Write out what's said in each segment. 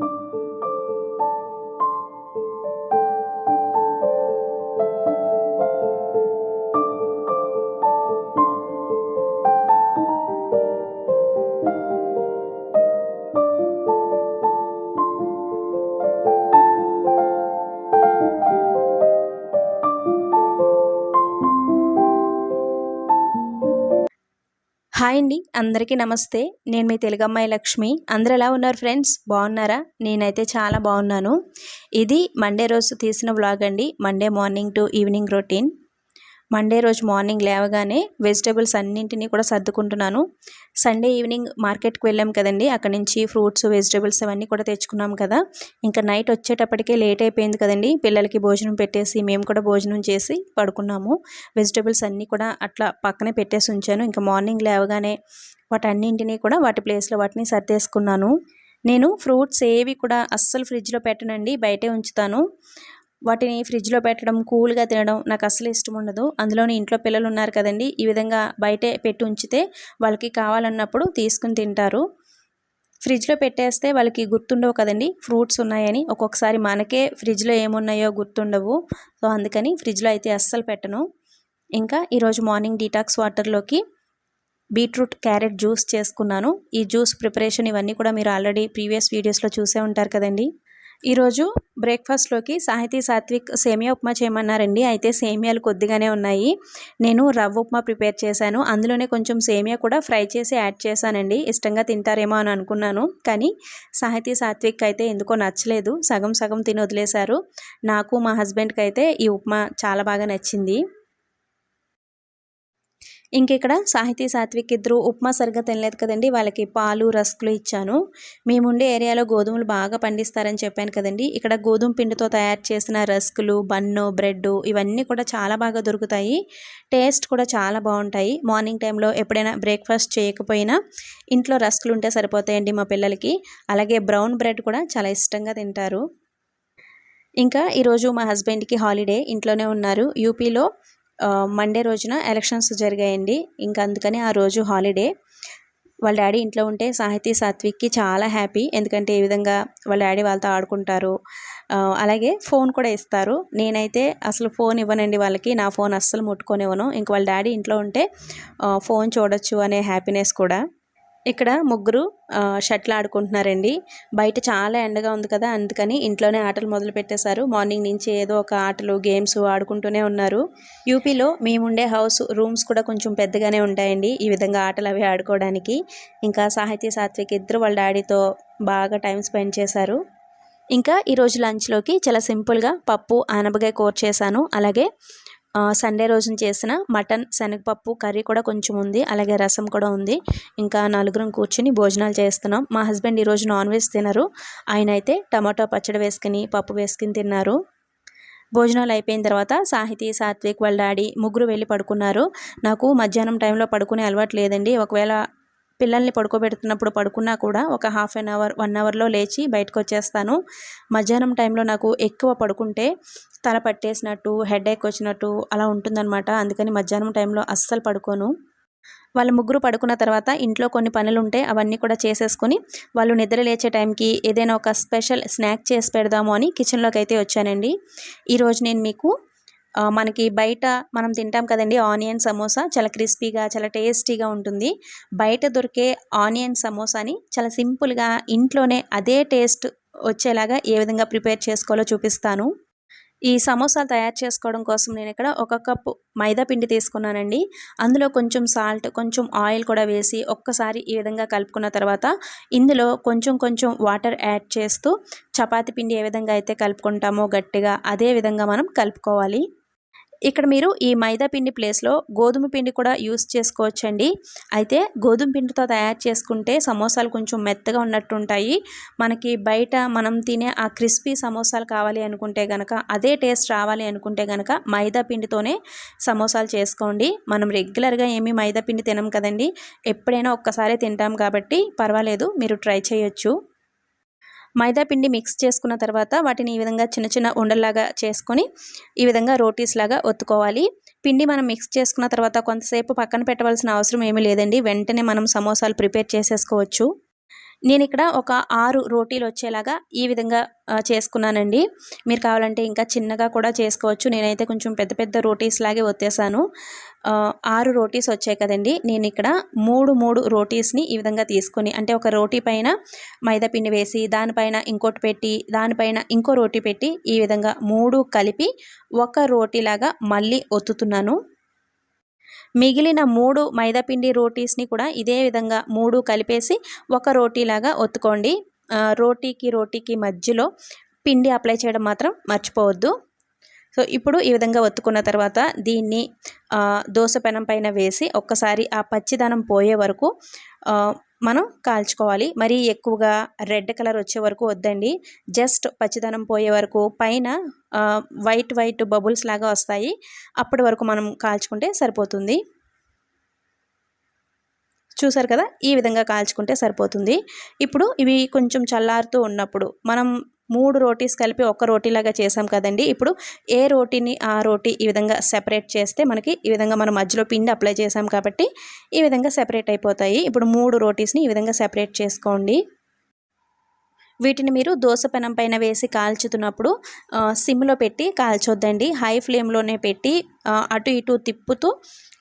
Thank you. Hi అండి అందరికీ నమస్తే. నేను మీ తెలుగమ్మాయి లక్ష్మి. అందరు ఎలా ఉన్నారు ఫ్రెండ్స్? బాగున్నారా? నేనైతే చాలా బాగున్నాను. ఇది మండే రోజు తీసిన వ్లాగ్ అండి. Monday morning to evening routine. Monday రోజు మార్నింగ్ లేవగానే వెజిటేబుల్స్ అన్నింటినీ కూడా సర్దుకుంటున్నాను. సండే ఈవినింగ్ మార్కెట్కి వెళ్ళాం కదండి అక్కడ నుంచి ఫ్రూట్స్ వెజిటేబుల్స్ అవన్నీ కూడా తెచ్చుకున్నాం కదా. ఇంకా నైట్ వచ్చేటప్పటికే లేట్ అయిపోయింది కదండి పిల్లలకి భోజనం పెట్టేసి మేము కూడా భోజనం చేసి పడుకున్నాము. వెజిటేబుల్స్ అన్నీ కూడా అట్లా పక్కనే పెట్టేసి ఉంచాను. ఇంకా మార్నింగ్ లేవగానే వాటన్నింటినీ కూడా వాటి ప్లేస్లో వాటిని సర్దేసుకున్నాను. నేను ఫ్రూట్స్ ఏవి కూడా అస్సలు ఫ్రిడ్జ్లో పెట్టనండి బయటే ఉంచుతాను. వాటిని ఫ్రిడ్జ్లో పెట్టడం కూల్గా తినడం నాకు అసలు ఇష్టం ఉండదు. అందులోని ఇంట్లో పిల్లలు ఉన్నారు కదండి ఈ విధంగా బయటే పెట్టి ఉంచితే వాళ్ళకి కావాలన్నప్పుడు తీసుకుని తింటారు. ఫ్రిడ్జ్లో పెట్టేస్తే వాళ్ళకి గుర్తుండవు కదండి ఫ్రూట్స్ ఉన్నాయని. ఒక్కొక్కసారి మనకే ఫ్రిడ్జ్లో ఏమున్నాయో గుర్తుండవు. సో అందుకని ఫ్రిడ్జ్లో అయితే అస్సలు పెట్టను. ఇంకా ఈరోజు మార్నింగ్ డీటాక్స్ వాటర్లోకి బీట్రూట్ క్యారెట్ జ్యూస్ చేసుకున్నాను. ఈ జ్యూస్ ప్రిపరేషన్ ఇవన్నీ కూడా మీరు ఆల్రెడీ ప్రీవియస్ వీడియోస్లో చూసే ఉంటారు కదండి. ఈరోజు బ్రేక్ఫాస్ట్లోకి సాహితీ సాత్విక్ సేమియా ఉప్మా చేయమన్నారండి. అయితే సేమియాలు కొద్దిగానే ఉన్నాయి. నేను రవ్వ ఉప్మా ప్రిపేర్ చేశాను. అందులోనే కొంచెం సేమియా కూడా ఫ్రై చేసి యాడ్ చేశానండి. ఇష్టంగా తింటారేమో అని అనుకున్నాను. కానీ సాహితీ సాత్విక్ అయితే ఎందుకో నచ్చలేదు. సగం సగం తిని వదిలేశారు. నాకు మా హస్బెండ్కి అయితే ఈ ఉప్మా చాలా బాగా నచ్చింది. ఇంక ఇక్కడ సాహితీ సాత్విక్ ఇద్దరు ఉప్మా సరిగ్గా తినలేదు కదండి. వాళ్ళకి పాలు రస్కులు ఇచ్చాను. మేముండే ఏరియాలో గోధుమలు బాగా పండిస్తారని చెప్పాను కదండి. ఇక్కడ గోధుమ పిండితో తయారు చేసిన రస్కులు బన్ను బ్రెడ్ ఇవన్నీ కూడా చాలా బాగా దొరుకుతాయి. టేస్ట్ కూడా చాలా బాగుంటాయి. మార్నింగ్ టైంలో ఎప్పుడైనా బ్రేక్ఫాస్ట్ చేయకపోయినా ఇంట్లో రస్కులు ఉంటే సరిపోతాయండి మా పిల్లలకి. అలాగే బ్రౌన్ బ్రెడ్ కూడా చాలా ఇష్టంగా తింటారు. ఇంకా ఈరోజు మా హస్బెండ్కి హాలిడే. ఇంట్లోనే ఉన్నారు. యూపీలో మండే రోజున ఎలక్షన్స్ జరిగాయండి. ఇంకా అందుకని ఆ రోజు హాలిడే వాళ్ళ డాడీ ఇంట్లో ఉంటే సాహితీ సాత్విక్కి చాలా హ్యాపీ ఎందుకంటే ఈ విధంగా వాళ్ళ డాడీ వాళ్ళతో ఆడుకుంటారు. అలాగే ఫోన్ కూడా ఇస్తారు. నేనైతే అసలు ఫోన్ ఇవ్వనండి వాళ్ళకి. నా ఫోన్ అస్సలు ముట్టుకొని ఇవ్వను ఇంక వాళ్ళ డాడీ ఇంట్లో ఉంటే ఫోన్ చూడొచ్చు అనే హ్యాపీనెస్ కూడా. ఇక్కడ ముగ్గురు షటిల్ ఆడుకుంటున్నారండి. బయట చాలా ఎండగా ఉంది కదా అందుకని ఇంట్లోనే ఆటలు మొదలు పెట్టేశారు. మార్నింగ్ నుంచి ఏదో ఒక ఆటలు గేమ్స్ ఆడుకుంటూనే ఉన్నారు. యూపీలో మేముండే హౌస్ రూమ్స్ కూడా కొంచెం పెద్దగానే ఉంటాయండి ఈ విధంగా ఆటలు అవి ఆడుకోవడానికి. ఇంకా సాహిత్య సాత్విక్ ఇద్దరు వాళ్ళ డాడీతో బాగా టైం స్పెండ్ చేశారు. ఇంకా ఈరోజు లంచ్లోకి చాలా సింపుల్గా పప్పు ఆనపకాయ కూర చేశాను. అలాగే సండే రోజున చేసిన మటన్ శనగపప్పు కర్రీ కూడా కొంచెం ఉంది. అలాగే రసం కూడా ఉంది. ఇంకా నలుగురం కూర్చుని భోజనాలు చేస్తున్నాం. మా హస్బెండ్ ఈరోజు నాన్ వెజ్ తినరు. ఆయన అయితే టమాటో పచ్చడి వేసుకుని పప్పు వేసుకుని తిన్నారు. భోజనాలు అయిపోయిన తర్వాత సాహితీ సాత్విక్ వాళ్ళ డాడీ ముగ్గురు వెళ్ళి పడుకున్నారు. నాకు మధ్యాహ్నం టైంలో పడుకునే అలవాటు లేదండి. ఒకవేళ పిల్లల్ని పడుకోబెడుతున్నప్పుడు పడుకున్నా కూడా ఒక హాఫ్ అన్ అవర్ వన్ అవర్లో లేచి బయటకు వచ్చేస్తాను మధ్యాహ్నం టైంలో నాకు ఎక్కువ పడుకుంటే తల పట్టేసినట్టు హెడేక్ వచ్చినట్టు అలా ఉంటుందన్నమాట. అందుకని మధ్యాహ్నం టైంలో అస్సలు పడుకోను. వాళ్ళ ముగ్గురు పడుకున్న తర్వాత ఇంట్లో కొన్ని పనులు ఉంటే అవన్నీ కూడా చేసేసుకొని వాళ్ళు నిద్ర లేచే టైంకి ఏదైనా ఒక స్పెషల్ స్నాక్ చేసి పెడదాము అని కిచెన్లోకి అయితే వచ్చానండి. ఈరోజు నేను మీకు మనకి బయట మనం తింటాం కదండి ఆనియన్ సమోసా. చాలా క్రిస్పీగా చాలా టేస్టీగా ఉంటుంది. బయట దొరికే ఆనియన్ సమోసాని చాలా సింపుల్గా ఇంట్లోనే అదే టేస్ట్ వచ్చేలాగా ఏ విధంగా ప్రిపేర్ చేసుకోవాలో చూపిస్తాను. ఈ సమోసాలు తయారు చేసుకోవడం కోసం నేను ఇక్కడ ఒక కప్పు మైదా పిండి తీసుకున్నానండి. అందులో కొంచెం సాల్ట్ కొంచెం ఆయిల్ కూడా వేసి ఒక్కసారి ఈ విధంగా కలుపుకున్న తర్వాత ఇందులో కొంచెం కొంచెం వాటర్ యాడ్ చేస్తూ చపాతి పిండి ఏ విధంగా అయితే కలుపుకుంటామో గట్టిగా అదే విధంగా మనం కలుపుకోవాలి. ఇక్కడ మీరు ఈ మైదా పిండి ప్లేస్లో గోధుమ పిండి కూడా యూస్ చేసుకోవచ్చండి. అయితే గోధుమ పిండితో తయారు చేసుకుంటే సమోసాలు కొంచెం మెత్తగా ఉన్నట్టు ఉంటాయి మనకి బయట మనం తినే ఆ క్రిస్పీ సమోసాలు కావాలి అనుకుంటే గనక అదే టేస్ట్ రావాలి అనుకుంటే గనక మైదా పిండితోనే సమోసాలు చేసుకోండి. మనం రెగ్యులర్గా ఏమీ మైదా పిండి తినం కదండి. ఎప్పుడైనా ఒక్కసారే తింటాం కాబట్టి పర్వాలేదు మీరు ట్రై చేయొచ్చు. మైదా పిండి మిక్స్ చేసుకున్న తర్వాత వాటిని ఈ విధంగా చిన్న చిన్న ఉండల్లాగా చేసుకొని ఈ విధంగా రోటీస్ లాగా ఒత్తుకోవాలి. పిండి మనం మిక్స్ చేసుకున్న తర్వాత కొంతసేపు పక్కన పెట్టవలసిన అవసరం ఏమీ లేదండి. వెంటనే మనం సమోసాలు ప్రిపేర్ చేసేసుకోవచ్చు. నేను ఇక్కడ ఒక ఆరు రోటీలు వచ్చేలాగా ఈ విధంగా చేసుకున్నానండి. మీరు కావాలంటే ఇంకా చిన్నగా కూడా చేసుకోవచ్చు. నేనైతే కొంచెం పెద్ద పెద్ద రోటీస్ లాగే వచ్చేసాను ఆరు రోటీస్ వచ్చాయి కదండి. నేను ఇక్కడ మూడు మూడు రోటీస్ని ఈ విధంగా తీసుకొని అంటే ఒక రోటీ పైన మైదా పిండి వేసి దానిపైన ఇంకోటి పెట్టి దానిపైన ఇంకో రోటీ పెట్టి ఈ విధంగా మూడు కలిపి ఒక రోటీలాగా మళ్ళీ ఒత్తుతున్నాను. మిగిలిన మూడు మైదాపిండి రోటీస్ని కూడా ఇదే విధంగా మూడు కలిపేసి ఒక రోటీలాగా ఒత్తుకోండి. రోటీకి రోటీకి మధ్యలో పిండి అప్లై చేయడం మాత్రం మర్చిపోవద్దు. సో ఇప్పుడు ఈ విధంగా ఒత్తుకున్న తర్వాత దీన్ని దోశ పెనం పైన వేసి ఒక్కసారి ఆ పచ్చిదనం పోయే వరకు మనం కాల్చుకోవాలి. మరీ ఎక్కువగా రెడ్ కలర్ వచ్చే వరకు వద్దండి. జస్ట్ పచ్చిదనం పోయే వరకు పైన వైట్ వైట్ బబుల్స్ లాగా వస్తాయి. అప్పటి వరకు మనం కాల్చుకుంటే సరిపోతుంది. చూసారు కదా? ఈ విధంగా కాల్చుకుంటే సరిపోతుంది. ఇప్పుడు ఇవి కొంచెం చల్లారుతూ ఉన్నప్పుడు మనం మూడు రోటీస్ కలిపి ఒక రోటీలాగా చేసాం కదండి. ఇప్పుడు ఏ రోటీని ఆ రోటీ ఈ విధంగా సెపరేట్ చేస్తే మనకి ఈ విధంగా మనం మధ్యలో పిండి అప్లై చేసాం కాబట్టి ఈ విధంగా సెపరేట్ అయిపోతాయి. ఇప్పుడు మూడు రోటీస్ని ఈ విధంగా సెపరేట్ చేసుకోండి. వీటిని మీరు దోశ పెనం పైన వేసి కాల్చుతున్నప్పుడు సిమ్లో పెట్టి కాల్చొద్దండి. హై ఫ్లేమ్లోనే పెట్టి అటు ఇటు తిప్పుతూ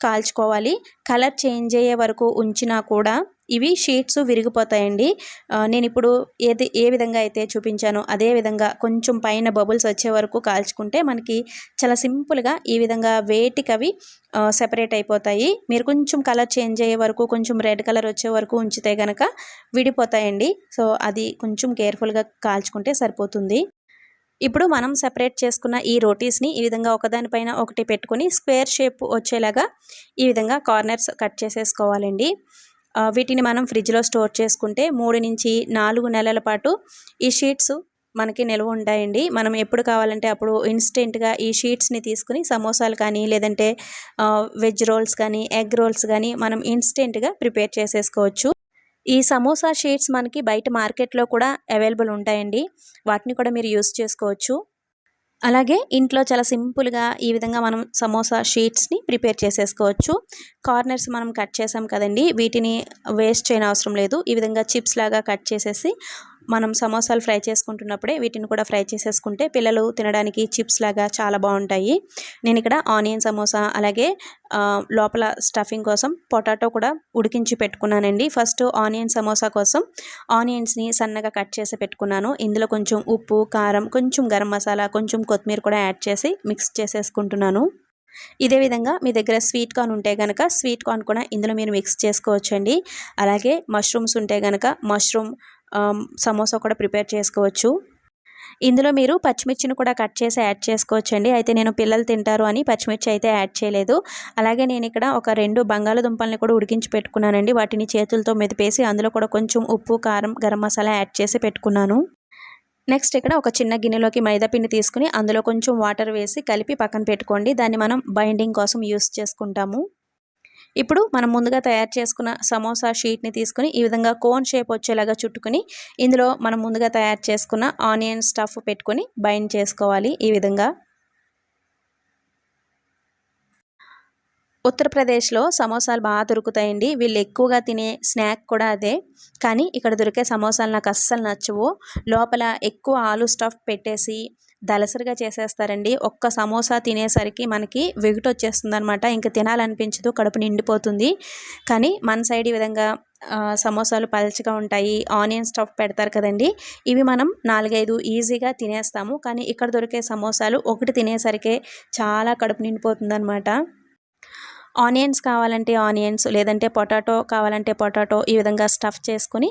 కాల్చుకోవాలి. కలర్ చేంజ్ అయ్యే వరకు ఉంచినా కూడా ఇవి షీట్స్ విరిగిపోతాయండి. నేను ఇప్పుడు ఏది ఏ విధంగా అయితే చూపించానో అదే విధంగా కొంచెం పైన బబుల్స్ వచ్చే వరకు కాల్చుకుంటే మనకి చాలా సింపుల్గా ఈ విధంగా వేటికి అవి సెపరేట్ అయిపోతాయి. మీరు కొంచెం కలర్ చేంజ్ అయ్యే వరకు కొంచెం రెడ్ కలర్ వచ్చే వరకు ఉంచితే కనుక విడిపోతాయండి. సో అది కొంచెం కేర్ఫుల్గా కాల్చుకుంటే సరిపోతుంది. ఇప్పుడు మనం సెపరేట్ చేసుకున్న ఈ రోటీస్ని ఈ విధంగా ఒకదానిపైన ఒకటి పెట్టుకొని స్క్వేర్ షేప్ వచ్చేలాగా ఈ విధంగా కార్నర్స్ కట్ చేసేసుకోవాలండి. వీటిని మనం ఫ్రిడ్జ్లో స్టోర్ చేసుకుంటే మూడు నుంచి నాలుగు నెలల పాటు ఈ షీట్స్ మనకి నిల్వ ఉంటాయండి. మనం ఎప్పుడు కావాలంటే అప్పుడు ఇన్స్టెంట్గా ఈ షీట్స్ని తీసుకుని సమోసాలు కానీ లేదంటే వెజ్ రోల్స్ కానీ ఎగ్ రోల్స్ కానీ మనం ఇన్స్టెంట్గా ప్రిపేర్ చేసేసుకోవచ్చు. ఈ సమోసా షీట్స్ మనకి బయట మార్కెట్లో కూడా అవైలబుల్ ఉంటాయండి. వాటిని కూడా మీరు యూస్ చేసుకోవచ్చు. అలాగే ఇంట్లో చాలా సింపుల్గా ఈ విధంగా మనం సమోసా షీట్స్ని ప్రిపేర్ చేసేసుకోవచ్చు. కార్నర్స్ మనం కట్ చేసాం కదండి వీటిని వేస్ట్ చేయని అవసరం లేదు. ఈ విధంగా చిప్స్ లాగా కట్ చేసేసి మనం సమోసాలు ఫ్రై చేసుకుంటున్నప్పుడే వీటిని కూడా ఫ్రై చేసేసుకుంటే పిల్లలు తినడానికి చిప్స్ లాగా చాలా బాగుంటాయి. నేను ఇక్కడ ఆనియన్ సమోసా అలాగే లోపల స్టఫింగ్ కోసం పొటాటో కూడా ఉడికించి పెట్టుకున్నానండి. ఫస్ట్ ఆనియన్ సమోసా కోసం ఆనియన్స్ని సన్నగా కట్ చేసి పెట్టుకున్నాను. ఇందులో కొంచెం ఉప్పు కారం కొంచెం గరం మసాలా కొంచెం కొత్తిమీర కూడా యాడ్ చేసి మిక్స్ చేసేసుకుంటున్నాను. ఇదే విధంగా మీ దగ్గర స్వీట్ కార్న్ ఉంటే కనుక స్వీట్ కార్న్ కూడా ఇందులో మీరు మిక్స్ చేసుకోవచ్చండి. అలాగే మష్రూమ్స్ ఉంటే కనుక మష్రూమ్ సమోసా కూడా ప్రిపేర్ చేసుకోవచ్చు. ఇందులో మీరు పచ్చిమిర్చిని కూడా కట్ చేసి యాడ్ చేసుకోవచ్చు అండి అయితే నేను పిల్లలు తింటారు అని పచ్చిమిర్చి అయితే యాడ్ చేయలేదు. అలాగే నేను ఇక్కడ ఒక రెండు బంగాళదుంపల్ని కూడా ఉడికించి పెట్టుకున్నానండి. వాటిని చేతులతో మెదిపేసి అందులో కూడా కొంచెం ఉప్పు కారం గరం మసాలా యాడ్ చేసి పెట్టుకున్నాను. నెక్స్ట్ ఇక్కడ ఒక చిన్న గిన్నెలోకి మైదాపిండి తీసుకుని అందులో కొంచెం వాటర్ వేసి కలిపి పక్కన పెట్టుకోండి. దాన్ని మనం బైండింగ్ కోసం యూస్ చేసుకుంటాము. ఇప్పుడు మనం ముందుగా తయారు చేసుకున్న సమోసా షీట్ని తీసుకుని ఈ విధంగా కోన్ షేప్ వచ్చేలాగా చుట్టుకుని ఇందులో మనం ముందుగా తయారు చేసుకున్న ఆనియన్ స్టఫ్ పెట్టుకొని బైండ్ చేసుకోవాలి ఈ విధంగా. ఉత్తరప్రదేశ్లో సమోసాలు బాగా దొరుకుతాయండి. వీళ్ళు ఎక్కువగా తినే స్నాక్ కూడా అదే. కానీ ఇక్కడ దొరికే సమోసాలు నాకు అస్సలు నచ్చవు. లోపల ఎక్కువ ఆలు స్టఫ్ పెట్టేసి దలసరిగా చేసేస్తారండి. ఒక్క సమోసా తినేసరికి మనకి వెగుట వచ్చేస్తుంది అనమాట ఇంకా తినాలనిపించదు కడుపు నిండిపోతుంది. కానీ మన సైడ్ ఈ విధంగా సమోసాలు పల్చగా ఉంటాయి. ఆనియన్ స్టఫ్ పెడతారు కదండి. ఇవి మనం నాలుగైదు ఈజీగా తినేస్తాము. కానీ ఇక్కడ దొరికే సమోసాలు ఒకటి తినేసరికే చాలా కడుపు నిండిపోతుంది అనమాట ఆనియన్స్ కావాలంటే ఆనియన్స్ లేదంటే పొటాటో కావాలంటే పొటాటో ఈ విధంగా స్టఫ్ చేసుకుని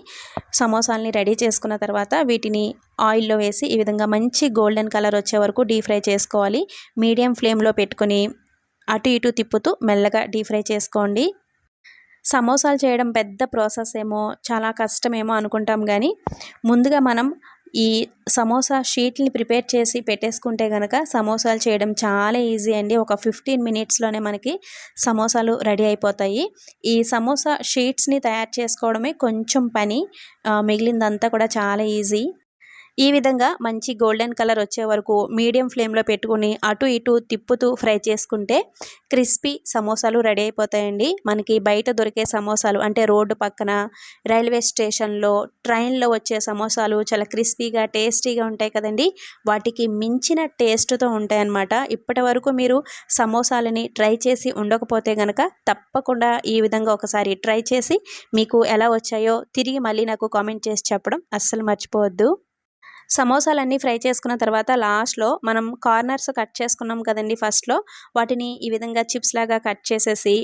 సమోసాలని రెడీ చేసుకున్న తర్వాత వీటిని ఆయిల్లో వేసి ఈ విధంగా మంచి గోల్డెన్ కలర్ వచ్చే వరకు డీప్ ఫ్రై చేసుకోవాలి. మీడియం ఫ్లేమ్లో పెట్టుకొని అటు ఇటు తిప్పుతూ మెల్లగా డీప్ ఫ్రై చేసుకోండి. సమోసాలు చేయడం పెద్ద ప్రాసెస్ ఏమో చాలా కష్టమేమో అనుకుంటాం కానీ ముందుగా మనం ఈ సమోసా షీట్ని ప్రిపేర్ చేసి పెట్టేసుకుంటే కనుక సమోసాలు చేయడం చాలా ఈజీ అండి. ఒక ఫిఫ్టీన్ మినిట్స్లోనే మనకి సమోసాలు రెడీ అయిపోతాయి. ఈ సమోసా షీట్స్ని తయారు చేసుకోవడమే కొంచెం పని. మిగిలిందంతా కూడా చాలా ఈజీ. ఈ విధంగా మంచి గోల్డెన్ కలర్ వచ్చే వరకు మీడియం ఫ్లేమ్లో పెట్టుకుని అటు ఇటు తిప్పుతూ ఫ్రై చేసుకుంటే క్రిస్పీ సమోసాలు రెడీ అయిపోతాయండి. మనకి బయట దొరికే సమోసాలు అంటే రోడ్డు పక్కన రైల్వే స్టేషన్లో ట్రైన్లో వచ్చే సమోసాలు చాలా క్రిస్పీగా టేస్టీగా ఉంటాయి కదండి. వాటికి మించిన టేస్ట్తో ఉంటాయన్నమాట. ఇప్పటి వరకు మీరు సమోసాలని ట్రై చేసి ఉండకపోతే కనుక తప్పకుండా ఈ విధంగా ఒకసారి ట్రై చేసి మీకు ఎలా వచ్చాయో తిరిగి మళ్ళీ నాకు కామెంట్ చేసి చెప్పడం అస్సలు మర్చిపోవద్దు. సమోసాలన్నీ ఫ్రై చేసుకున్న తర్వాత లాస్ట్లో మనం కార్నర్స్ కట్ చేసుకున్నాం కదండి ఫస్ట్లో. వాటిని ఈ విధంగా చిప్స్ లాగా కట్ చేసేసి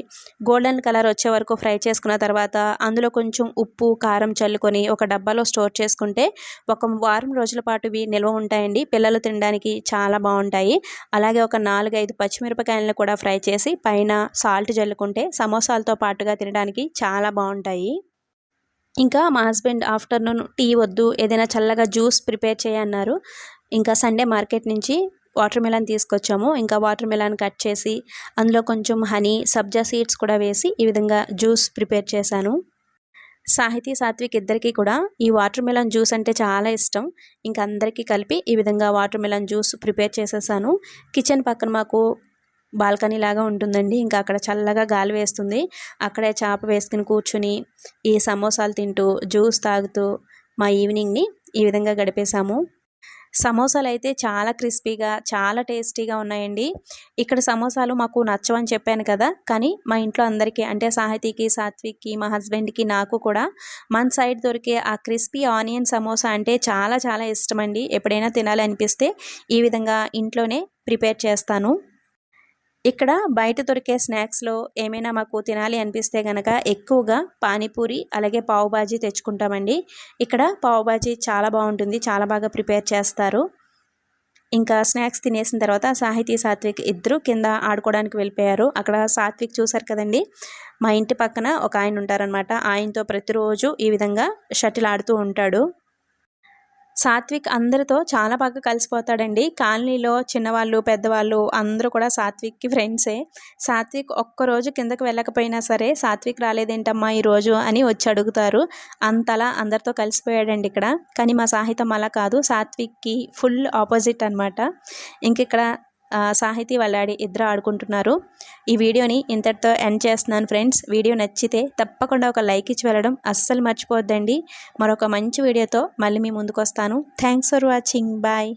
గోల్డెన్ కలర్ వచ్చే వరకు ఫ్రై చేసుకున్న తర్వాత అందులో కొంచెం ఉప్పు కారం చల్లుకొని ఒక డబ్బాలో స్టోర్ చేసుకుంటే ఒక వారం రోజుల పాటు ఇవి నిల్వ ఉంటాయండి. పిల్లలు తినడానికి చాలా బాగుంటాయి. అలాగే ఒక నాలుగైదు పచ్చిమిరపకాయలను కూడా ఫ్రై చేసి పైన సాల్ట్ చల్లుకుంటే సమోసాలతో పాటుగా తినడానికి చాలా బాగుంటాయి. ఇంకా మా హస్బెండ్ ఆఫ్టర్నూన్ టీ వద్దు ఏదైనా చల్లగా జ్యూస్ ప్రిపేర్ చేయన్నారు ఇంకా సండే మార్కెట్ నుంచి వాటర్ మిలన్ తీసుకొచ్చాము. ఇంకా వాటర్ మిలన్ కట్ చేసి అందులో కొంచెం హనీ సబ్జా సీడ్స్ కూడా వేసి ఈ విధంగా జ్యూస్ ప్రిపేర్ చేశాను. సాహితీ సాత్విక్ ఇద్దరికీ కూడా ఈ వాటర్ మిలన్ జ్యూస్ అంటే చాలా ఇష్టం. ఇంకా అందరికీ కలిపి ఈ విధంగా వాటర్ మిలన్ జ్యూస్ ప్రిపేర్ చేసేసాను. కిచెన్ పక్కన మాకు బాల్కనీ లాగా ఉంటుందండి. ఇంకా అక్కడ చల్లగా గాలి వేస్తుంది. అక్కడే చేప వేసుకుని కూర్చుని ఈ సమోసాలు తింటూ జ్యూస్ తాగుతూ మా ఈవినింగ్ని ఈ విధంగా గడిపేశాము. సమోసాలు అయితే చాలా క్రిస్పీగా చాలా టేస్టీగా ఉన్నాయండి. ఇక్కడ సమోసాలు మాకు నచ్చవని చెప్పాను కదా! కానీ మా ఇంట్లో అందరికీ అంటే సాహితీకి సాత్విక్కి మా హస్బెండ్కి నాకు కూడా మన సైడ్ దొరికే ఆ క్రిస్పీ ఆనియన్ సమోసా అంటే చాలా చాలా ఇష్టమండి. ఎప్పుడైనా తినాలి అనిపిస్తే ఈ విధంగా ఇంట్లోనే ప్రిపేర్ చేస్తాను. ఇక్కడ బయట దొరికే స్నాక్స్లో ఏమైనా మాకు తినాలి అనిపిస్తే కనుక ఎక్కువగా పానీపూరి అలాగే పావుబాజీ తెచ్చుకుంటామండి. ఇక్కడ పావుబాజీ చాలా బాగుంటుంది చాలా బాగా ప్రిపేర్ చేస్తారు. ఇంకా స్నాక్స్ తినేసిన తర్వాత సాహితీ సాత్విక్ ఇద్దరు కింద ఆడుకోవడానికి వెళ్ళిపోయారు. అక్కడ సాత్విక్ చూశారు కదండి మా ఇంటి పక్కన ఒక ఆయన ఉంటారనమాట ఆయనతో ప్రతిరోజు ఈ విధంగా షటిల్ ఆడుతూ ఉంటాడు. సాత్విక్ అందరితో చాలా బాగా కలిసిపోతాడండి. కాలనీలో చిన్నవాళ్ళు పెద్దవాళ్ళు అందరూ కూడా సాత్విక్కి ఫ్రెండ్సే సాత్విక్ ఒక్కరోజు కిందకి వెళ్ళకపోయినా సరే సాత్విక్ రాలేదేంటమ్మా ఈరోజు అని వచ్చి అడుగుతారు. అంతలా అందరితో కలిసిపోయాడండి ఇక్కడ. కానీ మా సాహిత్యం అలా కాదు. సాత్విక్కి ఫుల్ ఆపోజిట్ అనమాట ఇంక ఇక్కడ సాహితీ వల్లాడి ఇద్దరు ఆడుకుంటున్నారు. ఈ వీడియోని ఇంతటితో ఎండ్ చేస్తున్నాను ఫ్రెండ్స్. వీడియో నచ్చితే తప్పకుండా ఒక లైక్ ఇచ్చి వెళ్ళడం అస్సలు మర్చిపోద్దండి మరొక మంచి వీడియోతో మళ్ళీ మీ ముందుకు వస్తాను థ్యాంక్స్ ఫర్ వాచింగ్. బాయ్.